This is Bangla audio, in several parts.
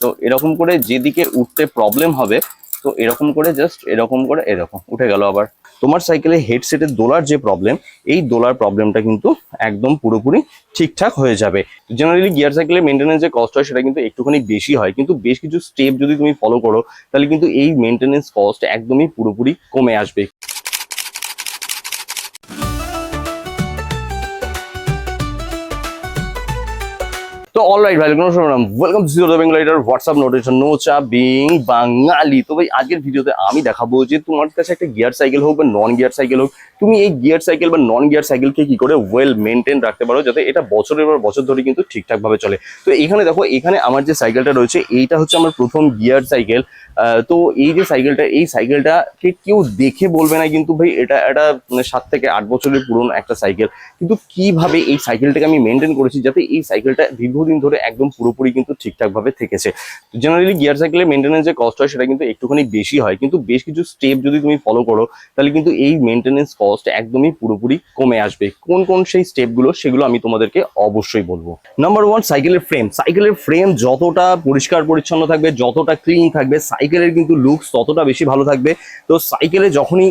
তো এরকম করে যেদিকে উঠতে প্রবলেম হবে, তো এরকম করে জাস্ট এরকম করে এরকম, উঠে গেল আবার। তোমার সাইকেলে হেডসেটের দোলার যে প্রবলেম এই দোলার প্রবলেমটা কিন্তু একদম পুরোপুরি ঠিকঠাক হয়ে যাবে। জেনারেলি গিয়ার সাইকেলের মেনটেন্যান্স যে কস্ট হয়, সেটা কিন্তু একটুখানি বেশি হয়। কিন্তু বেশ কিছু স্টেপ যদি তুমি ফলো করো, তাহলে কিন্তু এই মেনটেন্যান্স কস্ট একদমই পুরোপুরি কমে আসবে। তো অল অলরাইট ভাই, কোনো শুনলাম welcome to zero Bengal rider WhatsApp notification no চা বিং বাঙালি তো ভাই, আজকের ভিডিওতে আমি দেখাবো যে তোমার কাছে একটা গিয়ার সাইকেল হোক বা নন গিয়ার সাইকেল হোক, তুমি এই গিয়ার সাইকেল বা নন গিয়ার সাইকেলকে কি করে ওয়েল মেনটেন রাখতে পারো যাতে এটা বছরের পর বছর ধরে কিন্তু ঠিকঠাক ভাবে চলে। তো এখানে দেখো, এখানে আমার যে সাইকেলটা রয়েছে, এইটা হচ্ছে আমার প্রথম গিয়ার সাইকেল তো এই যে সাইকেলটা এই সাইকেলটাকে কেউ দেখে বলবে না কিন্তু ভাই, এটা একটা মানে সাত থেকে আট বছরের পুরনো একটা সাইকেল কিন্তু কীভাবে এই সাইকেলটাকে আমি মেনটেন করেছি যাতে এই সাইকেলটা দীর্ঘদিন ধরে একদম পুরোপুরি কিন্তু ঠিকঠাক ভাবে থেকেছে জেনারেলি গিয়ার সাইকেলের মেনটেন্যান্স যে কস্ট হয়, সেটা কিন্তু একটুখানি বেশি হয়। কিন্তু বেশ কিছু স্টেপ যদি তুমি ফলো করো, তাহলে কিন্তু এই মেনটেন্যান্স কস্ট একদমই পুরোপুরি কমে আসবে। কোন কোন সেই স্টেপগুলো সেগুলো আমি তোমাদেরকে অবশ্যই বলব। নাম্বার ওয়ান সাইকেলের ফ্রেম সাইকেলের ফ্রেম যতটা পরিষ্কার, পরিচ্ছন্ন থাকবে, যতটা ক্লিন থাকবে সাইকেলের কিন্তু লুকস ততটা বেশি ভালো থাকবে। তো সাইকেলে যখনই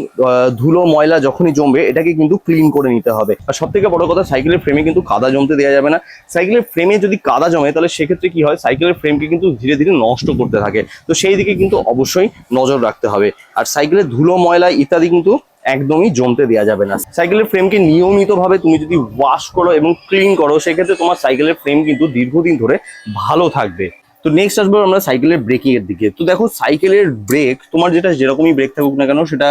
ধুলো, ময়লা যখনই জমবে, এটাকে কিন্তু ক্লিন করে নিতে হবে। আর সব থেকে বড় কথা সাইকেলের ফ্রেমে কিন্তু কাদা জমতে দেওয়া যাবে না। সাইকেলের ফ্রেমে যদি কাদা জমে, তাহলে সেক্ষেত্রে কি হয়? সাইকেলের ফ্রেমকে কিন্তু ধীরে ধীরে নষ্ট করতে থাকে। তো সেই দিকে কিন্তু অবশ্যই নজর রাখতে হবে। আর সাইকেলের ধুলো, ময়লা ইত্যাদি কিন্তু একদমই জমতে দেওয়া যাবে না। সাইকেলের ফ্রেমকে নিয়মিতভাবে তুমি যদি ওয়াশ করো এবং ক্লিন করো, সেক্ষেত্রে তোমার সাইকেলের ফ্রেম কিন্তু দীর্ঘদিন ধরে ভালো থাকবে। তো নেক্সট আসব আমরা সাইকেলের ব্রেকিং এর দিকে। তো দেখো সাইকেলের ব্রেক তোমার যেটা যেরকমই ব্রেক থাকুক না কেন, সেটা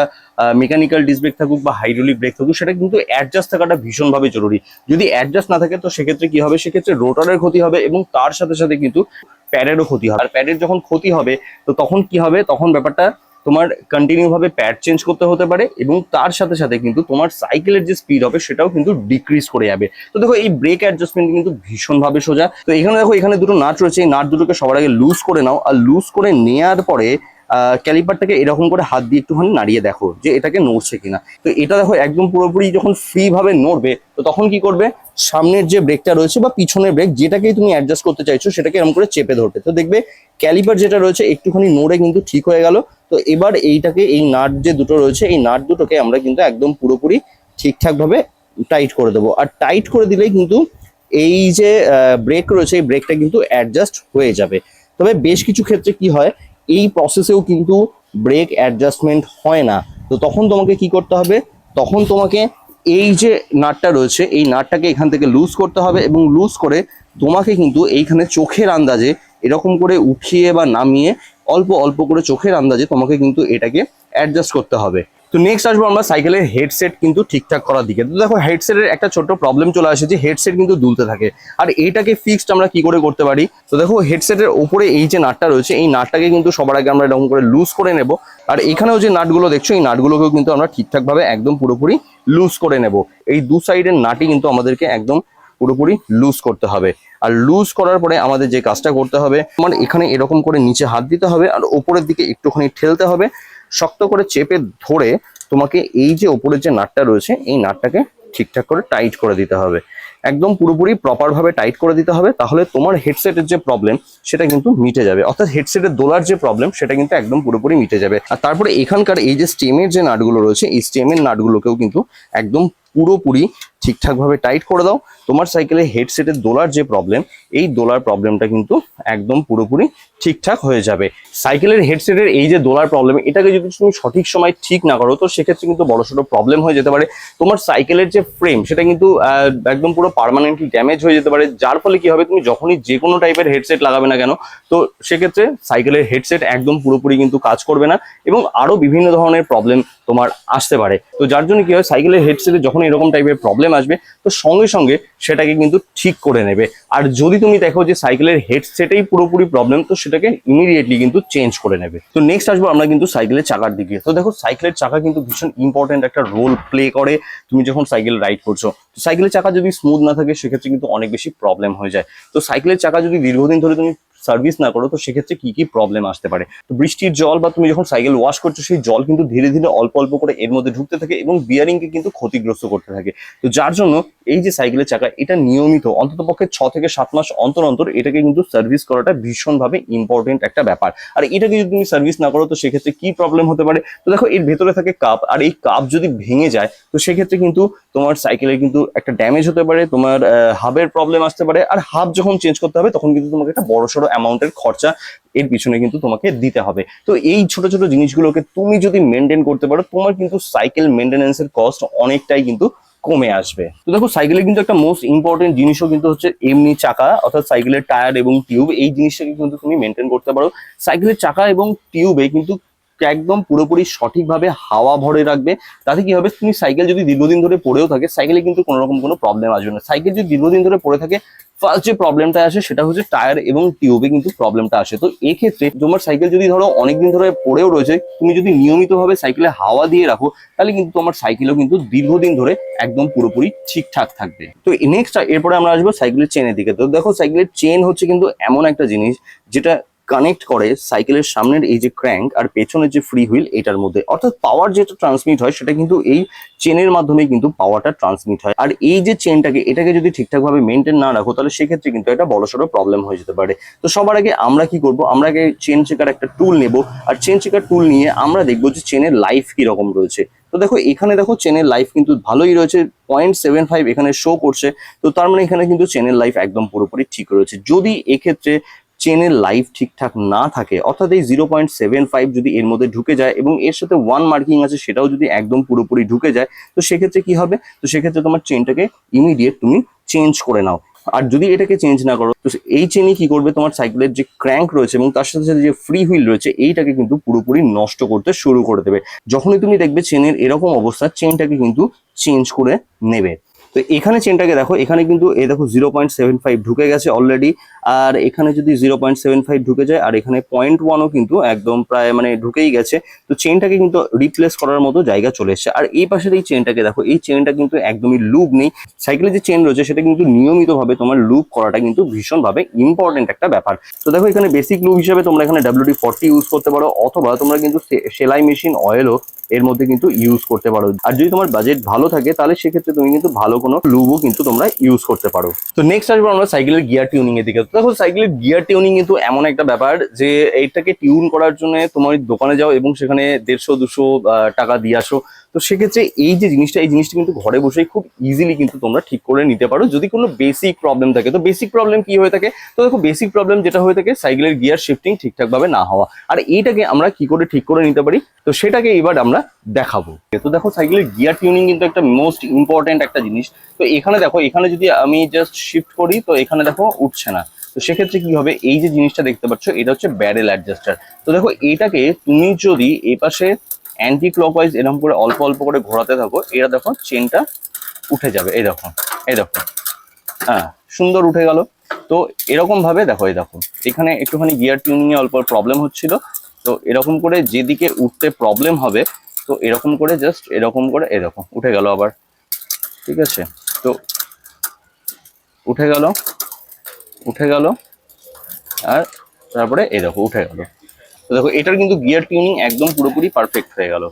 মেকানিক্যাল ডিস ব্রেক থাকুক বা হাইড্রোলিক ব্রেক থাকুক, সেটা কিন্তু অ্যাডজাস্ট থাকাটা ভীষণভাবে জরুরি। যদি অ্যাডজাস্ট না থাকে, তো সেক্ষেত্রে কি হবে? সেক্ষেত্রে রোটারের ক্ষতি হবে এবং তার সাথে সাথে কিন্তু প্যাডেরও ক্ষতি হবে। আর প্যাডের যখন ক্ষতি হবে, তো তখন কি হবে? তখন ব্যাপারটা তোমার কন্টিনিউ ভাবে প্যাড চেঞ্জ করতে হতে পারে এবং তার সাথে সাথে কিন্তু তোমার সাইকেলের যে স্পিড হবে সেটাও কিন্তু ডিক্রিজ করে যাবে। তো দেখো এই ব্রেক অ্যাডজাস্টমেন্ট কিন্তু ভীষণভাবে সোজা। তো এখানে দেখো এখানে দুটো নাট রয়েছে। এই নাট দুটোকে সবার আগে লুজ করে নাও। আর লুজ করে নেওয়ার পরে ক্যালিপারটাকে এরকম করে হাত দিয়ে একটুখানি নাড়িয়ে দেখো যে এটাকে নড়ছে কিনা। তো এটা দেখো একদম পুরোপুরি যখন ফ্রি ভাবে নড়বে, তো তখন কি করবে? সামনের যে ব্রেকটা রয়েছে বা পিছনের ব্রেক যেটাকেই তুমি অ্যাডজাস্ট করতে চাইছো, সেটাকে এরকম করে চেপে ধরবে। তো দেখবে ক্যালিপার যেটা রয়েছে একটুখানি নড়ে কিন্তু ঠিক হয়ে গেল। তো এবার এইটাকে, এই নাট যে দুটো রয়েছে, এই নাট দুটোকে আমরা কিন্তু একদম পুরোপুরি ঠিকঠাক ভাবে টাইট করে দেবো। আর টাইট করে দিলেই কিন্তু এই যে ব্রেক রয়েছে, এই ব্রেকটা কিন্তু অ্যাডজাস্ট হয়ে যাবে। তবে বেশ কিছু ক্ষেত্রে কি হয় এই প্রসেসেও কিন্তু ব্রেক অ্যাডজাস্টমেন্ট হয় না। তো তখন তোমাকে কি করতে হবে? তখন তোমাকে এই যে নাটটা রয়েছে, এই নাটটাকে এখান থেকে লুজ করতে হবে এবং লুজ করে তোমাকে কিন্তু এইখানে চোখের আন্দাজে এরকম করে উঠিয়ে বা নামিয়ে অল্প অল্প করে চোখের আন্দাজে তোমাকে কিন্তু এটাকে অ্যাডজাস্ট করতে হবে। তো নেক্সট আসব আমরা সাইকেলের হেডসেট কিন্তু ঠিকঠাক করার দিকে। তো দেখো হেডসেটের একটা ছোট্ট প্রবলেম চলে আসে যে হেডসেট কিন্তু দুলতে থাকে। আর এটাকে ফিক্সড আমরা কি করে করতে পারি? তো দেখো হেডসেটের ওপরে এই যে নাটটা রয়েছে, এই নাটটাকে কিন্তু সবার আগে আমরা এরকম করে লুজ করে নেব। আর এখানেও যে নাটগুলো দেখছ, এই নাটগুলোকেও কিন্তু আমরা ঠিকঠাকভাবে একদম পুরোপুরি লুজ করে নেব। এই দু সাইডের নাটই কিন্তু আমাদেরকে একদম পুরোপুরি লুজ করতে হবে। আর লুজ করার পরে আমাদের যে কাজটা করতে হবে মানে এখানে এরকম করে নিচে হাত দিতে হবে, আর ওপরের দিকে একটুখানি ঠেলতে হবে। শক্ত করে চেপে ধরে তোমাকে এই যে ওপরের যে নাটটা রয়েছে, এই নাটটাকে ঠিকঠাক করে টাইট করে দিতে হবে। একদম পুরোপুরি প্রপার ভাবে টাইট করে দিতে হবে, তাহলে তোমার হেডসেটের যে প্রবলেম সেটা কিন্তু মিটে যাবে। অর্থাৎ হেডসেটের দোলার যে প্রবলেম সেটা কিন্তু একদম পুরোপুরি মিটে যাবে। আর তারপরে এখানকার এই যে স্টেমের যে নাটগুলো রয়েছে, এই স্টেমের নাটগুলোকেও কিন্তু একদম পুরোপুরি ঠিকঠাকভাবে টাইট করে দাও। তোমার সাইকেলে হেডসেটের দোলার যে প্রবলেম এই দোলার প্রবলেমটা কিন্তু একদম পুরোপুরি ঠিকঠাক হয়ে যাবে। সাইকেলের হেডসেটের এই যে দোলার প্রবলেম এটাকে যদি তুমি সঠিক সময় ঠিক না করো, তো সেক্ষেত্রে কিন্তু বড়সড় প্রবলেম হয়ে যেতে পারে। তোমার সাইকেলের যে ফ্রেম সেটা কিন্তু একদম পুরো পার্মানেন্টলি ড্যামেজ হয়ে যেতে পারে। যার ফলে কি হবে, তুমি যখনই যে কোনো টাইপের হেডসেট লাগাবে না কেন, তো সেক্ষেত্রে সাইকেলের হেডসেট একদম পুরোপুরি কিন্তু কাজ করবে না এবং আরও বিভিন্ন ধরনের প্রবলেম তোমার আসতে পারে। তো যার জন্য কি হয় সাইকেলের হেডসেটে যখন এরকম টাইপের প্রবলেম আসবে, তো সঙ্গে সঙ্গে সেটাকে কিন্তু ঠিক করে নেবে। আর যদি তুমি দেখো যে সাইকেলের হেডসেটেই পুরোপুরি প্রবলেম তো সেটাকে ইমিডিয়েটলি কিন্তু চেঞ্জ করে নেবে। তো নেক্সট আসব আমরা কিন্তু সাইকেলের চাকার দিকে। তো দেখো সাইকেলের চাকা কিন্তু ভীষণ ইম্পর্টেন্ট একটা রোল প্লে করে। তুমি যখন সাইকেল রাইড করছ, তো সাইকেলের চাকা যদি স্মুথ না থাকে, সেক্ষেত্রে কিন্তু অনেক বেশি প্রবলেম হয়ে যায়। তো সাইকেলের চাকা যদি দীর্ঘদিন ধরে তুমি সার্ভিস না করো, তো সেক্ষেত্রে কি কি প্রবলেম আসতে পারে? তো বৃষ্টির জল বা তুমি যখন সাইকেল ওয়াশ করছ, সেই জল কিন্তু ধীরে ধীরে অল্প অল্প করে এর মধ্যে ঢুকতে থাকে এবং বিয়ারিং কে কিন্তু ক্ষতিগ্রস্ত করতে থাকে। তো যার জন্য এই যে সাইকেলের চাকা, এটা নিয়মিত, অন্তত পক্ষে ছ থেকে সাত মাস অন্তর অন্তর এটাকে কিন্তু সার্ভিস করাটা ভীষণভাবে ইম্পর্টেন্ট একটা ব্যাপার। আর এটাকে যদি তুমি সার্ভিস না করো, তো সেক্ষেত্রে কি প্রবলেম হতে পারে? তো দেখো, এর ভেতরে থাকে কাপ আর এই কাপ যদি ভেঙে যায়, তো সেক্ষেত্রে কিন্তু তোমার সাইকেলের কিন্তু একটা ড্যামেজ হতে পারে, তোমার হাবের প্রবলেম আসতে পারে। আর হাব যখন চেঞ্জ করতে হবে, তখন কিন্তু তোমাকে একটা বড় সড়ো অ্যামাউন্টের খরচা এর পিছনে কিন্তু তোমাকে দিতে হবে। তো এই ছোট ছোট জিনিসগুলোকে তুমি যদি মেনটেন করতে পারো, তোমার কিন্তু সাইকেল মেনটেন্যান্সের কস্ট অনেকটাই কিন্তু কমে আসবে। তো দেখো সাইকেলের কিন্তু একটা মোস্ট ইম্পর্টেন্ট জিনিসও কিন্তু হচ্ছে এমনি চাকা, অর্থাৎ সাইকেলের টায়ার এবং টিউব এই জিনিসটাকে কিন্তু তুমি মেনটেন করতে পারো। সাইকেলের চাকা এবং টিউবে কিন্তু একদম পুরোপুরি সঠিকভাবে হাওয়া ভরে রাখবে। তাতে কি হবে? তুমি সাইকেল যদি দীর্ঘদিন ধরে পড়েও থাকে সাইকেলে কিন্তু কোনো রকম কোনো প্রবলেম আসবে না। সাইকেল যদি দীর্ঘদিন ধরে পড়ে থাকে ফার্স্ট যে প্রবলেমটা আসে সেটা হচ্ছে টায়ার এবং টিউবে কিন্তু প্রবলেমটা আসে। তো এক্ষেত্রে তোমার সাইকেল যদি ধরো অনেকদিন ধরে পড়েও রয়েছে, তুমি যদি নিয়মিতভাবে সাইকেলে হাওয়া দিয়ে রাখো, তাহলে কিন্তু তোমার সাইকেলও কিন্তু দীর্ঘদিন ধরে একদম পুরোপুরি ঠিকঠাক থাকবে। তো নেক্সট এরপরে আমরা আসব সাইকেলের চেনের দিকে। তো দেখো সাইকেলের চেন হচ্ছে কিন্তু এমন একটা জিনিস, যেটা কানেক্ট করে সাইকেলের সামনের এই যে ক্র্যাঙ্ক আর পেছনের যে ফ্রি হুইল এটার মধ্যে। অর্থাৎ পাওয়ার যেটা ট্রান্সমিট হয়, সেটা কিন্তু এই চেনের মাধ্যমে কিন্তু পাওয়ারটা ট্রান্সমিট হয়। আর এই যে চেনটাকে এটাকে যদি ঠিকঠাক ভাবে মেনটেন না রাখো, তাহলে সেক্ষেত্রে কিন্তু একটা বড়সড় প্রবলেম হয়ে যেতে পারে। তো সবার আগে আমরা কি করব? আমরা আগে চেন চেকার একটা টুল নেব। আর চেন চেকার টুল নিয়ে আমরা দেখব যে চেনের লাইফ কি রকম রয়েছে। তো দেখো, এখানে দেখো চেনের লাইফ কিন্তু ভালোই রয়েছে। পয়েন্ট সেভেন ফাইভ এখানে শো করছে। তো তার মানে এখানে কিন্তু চেনের লাইফ একদম পুরোপুরি ঠিক রয়েছে। যদি এক্ষেত্রে চেনের লাইফ ঠিকঠাক না থাকে, অর্থাৎ এই জিরো পয়েন্ট সেভেন ফাইভ যদি এর মধ্যে ঢুকে যায় এবং এর সাথে ওয়ান মার্কিং আছে সেটাও যদি একদম পুরোপুরি ঢুকে যায়, তো সেক্ষেত্রে কি হবে? তো সেক্ষেত্রে তোমার চেনটাকে ইমিডিয়েট তুমি চেঞ্জ করে নাও। আর যদি এটাকে চেঞ্জ না করো, তো এই চেনই কি করবে? তোমার সাইকেলের যে ক্র্যাঙ্ক রয়েছে এবং তার সাথে সাথে যে ফ্রি হুইল রয়েছে, এইটাকে কিন্তু পুরোপুরি নষ্ট করতে শুরু করে দেবে। যখনই তুমি দেখবে চেনের এরকম অবস্থা চেনটাকে কিন্তু চেঞ্জ করে নেবে। তো এখানে চেনটাকে দেখো, এখানে কিন্তু এই দেখো জিরো পয়েন্ট সেভেন ফাইভ ঢুকে গেছে অলরেডি আর এখানে যদি জিরো পয়েন্ট সেভেন ফাইভ ঢুকে যায়, আর এখানে পয়েন্ট ওয়ানও কিন্তু একদম প্রায় মানে ঢুকেই গেছে, তো চেনটাকে কিন্তু রিপ্লেস করার মতো জায়গা চলে এসছে। আর এই পাশের এই চেনটাকে দেখো, এই চেনটা কিন্তু একদমই লুপ নেই। সাইকেলের যে চেন রয়েছে, সেটা কিন্তু নিয়মিতভাবে তোমার লুপ করাটা কিন্তু ভীষণভাবে ইম্পর্টেন্ট একটা ব্যাপার। তো দেখো এখানে বেসিক লুপ হিসেবে তোমরা এখানে ডাব্লিউডি ফর্টি ইউজ করতে পারো, অথবা তোমরা কিন্তু সেলাই মেশিন অয়েলও এর মধ্যে কিন্তু ইউজ করতে পারো। আর যদি তোমার বাজেট ভালো থাকে, তাহলে সেক্ষেত্রে তুমি কিন্তু ভালো কোনো লুবও কিন্তু তোমরা ইউজ করতে পারো। তো নেক্সট আসব আমরা সাইকেলের গিয়ার টিউনিং এর দিকে। দেখো সাইকেলের গিয়ার টিউনিং কিন্তু এমন একটা ব্যাপার যে এইটাকে টিউন করার জন্য তোমার দোকানে যাও এবং সেখানে দেড়শো, দুশো টাকা দিয়ে আসো। তো সেক্ষেত্রে এই যে জিনিসটা, এই জিনিসটা কিন্তু ঘরে বসেই খুব ইজিলি কিন্তু তোমরা ঠিক করে নিতে পারো। যদি কোনো বেসিক প্রবলেম থাকে, তো বেসিক প্রবলেম কি হয়ে থাকে? তো দেখো বেসিক প্রবলেম যেটা হয়ে থাকে সাইকেলের গিয়ার শিফটিং ঠিকঠাক ভাবে না হওয়া। আর এইটাকে আমরা কি করে ঠিক করে নিতে পারি? তো সেটাকে এবার আমরা দেখাবো। তো দেখো সাইকেলের গিয়ার টিউনিং কিন্তু একটা মোস্ট ইম্পর্টেন্ট একটা জিনিস। তো এখানে দেখো, এখানে যদি আমি জাস্ট শিফট করি, তো এখানে দেখো উঠছে না। তো সেক্ষেত্রে কি হবে? এই যে জিনিসটা দেখতে পাচ্ছ, এটা হচ্ছে ব্যারেল অ্যাডজাস্টার তো দেখো এটাকে তুমি যদি এই পাশে অ্যান্টি ক্লকওয়াইজ এরকম করে অল্প অল্প করে ঘোরাতে থাকো, এরা দেখো চেনটা উঠে যাবে, এই দেখো এই দেখো। হ্যাঁ সুন্দর উঠে গেল। তো এরকম ভাবে দেখো, এই দেখো, এখানে একটুখানি গিয়ার টিউনিং এ অল্প প্রবলেম হচ্ছিল। তো এরকম করে যেদিকে উঠতে প্রবলেম হবে, তো এরকম করে জাস্ট এরকম করে এরকম উঠে গেল আবার। ঠিক আছে? তো উঠে গেল উঠে গেল, আর তারপরে এই দেখো, উঠে গেল। তো দেখো, এটার কিন্তু গিয়ার টিউনিং একদম পুরোপুরি পারফেক্ট হয়ে গেল।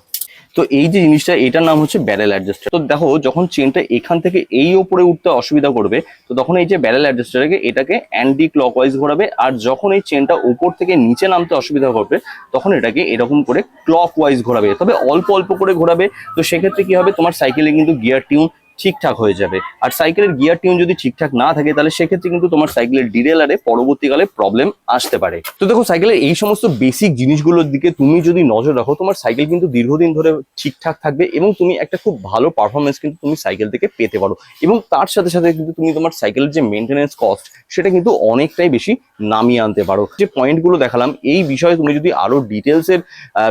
তো এই যে জিনিসটা, এটার নাম হচ্ছে ব্যারেল অ্যাডজাস্টার তো দেখো, যখন চেনটা এখান থেকে এই ওপরে উঠতে অসুবিধা করবে, তো তখন এই যে ব্যারেল অ্যাডজাস্টারকে এটাকে অ্যান্টি ক্লকওয়াইজ ঘোরাবে, আর যখন এই চেনটা উপর থেকে নিচে নামতে অসুবিধা করবে, তখন এটাকে এরকম করে ক্লকওয়াইজ ঘোরাবে। তবে অল্প অল্প করে ঘোরাবে, তো সেক্ষেত্রে কি হবে? তোমার সাইকেলে কিন্তু গিয়ার টিউন ঠিকঠাক হয়ে যাবে। আর সাইকেলের গিয়ার টিউন যদি ঠিকঠাক না থাকে, তাহলে সেক্ষেত্রে কিন্তু তোমার সাইকেলের ডিরেলারে পরবর্তীকালে প্রবলেম আসতে পারে। তো দেখো সাইকেলের এই সমস্ত বেসিক জিনিসগুলোর দিকে তুমি যদি নজর রাখো, তোমার সাইকেল কিন্তু দীর্ঘদিন ধরে ঠিকঠাক থাকবে এবং তুমি একটা খুব ভালো পারফরমেন্স কিন্তু তুমি সাইকেল থেকে পেতে পারো। এবং তার সাথে সাথে কিন্তু তুমি তোমার সাইকেলের যে মেনটেন্যান্স কস্ট সেটা কিন্তু অনেকটাই বেশি নামিয়ে আনতে পারো। যে পয়েন্টগুলো দেখালাম, এই বিষয়ে তুমি যদি আরও ডিটেলসের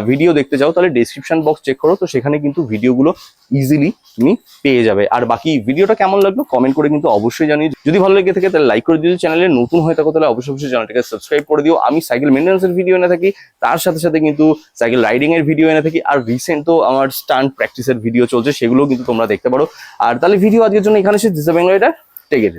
ভিডিও দেখতে চাও, তাহলে ডেসক্রিপশন বক্স চেক করো। তো সেখানে কিন্তু ভিডিওগুলো ইজিলি তুমি পেয়ে যাবে। আর বাকি ভিডিওটা কেমন লাগল কমেন্ট করে কিন্তু অবশ্যই জানিয়ে যদি ভালো লেগে থাকে তাহলে লাইক করে দিও। চ্যানেলে নতুন হয়ে থাকো তাহলে অবশ্যই অবশ্যই চ্যানেলটাকে সাবস্ক্রাইব করে দিও। আমি সাইকেল মেনটেন্সের ভিডিও এনে থাকি। তার সাথে সাথে কিন্তু সাইকেল রাইডিং এর ভিডিও এনে থাকি। আর রিসেন্ট তো আমার স্টান্ট প্র্যাকটিসের ভিডিও চলছে সেগুলো কিন্তু তোমরা দেখতে পারো। আর তাহলে ভিডিও আজকের জন্য এখানে সে দিশা বেঙ্গল এটা টেকে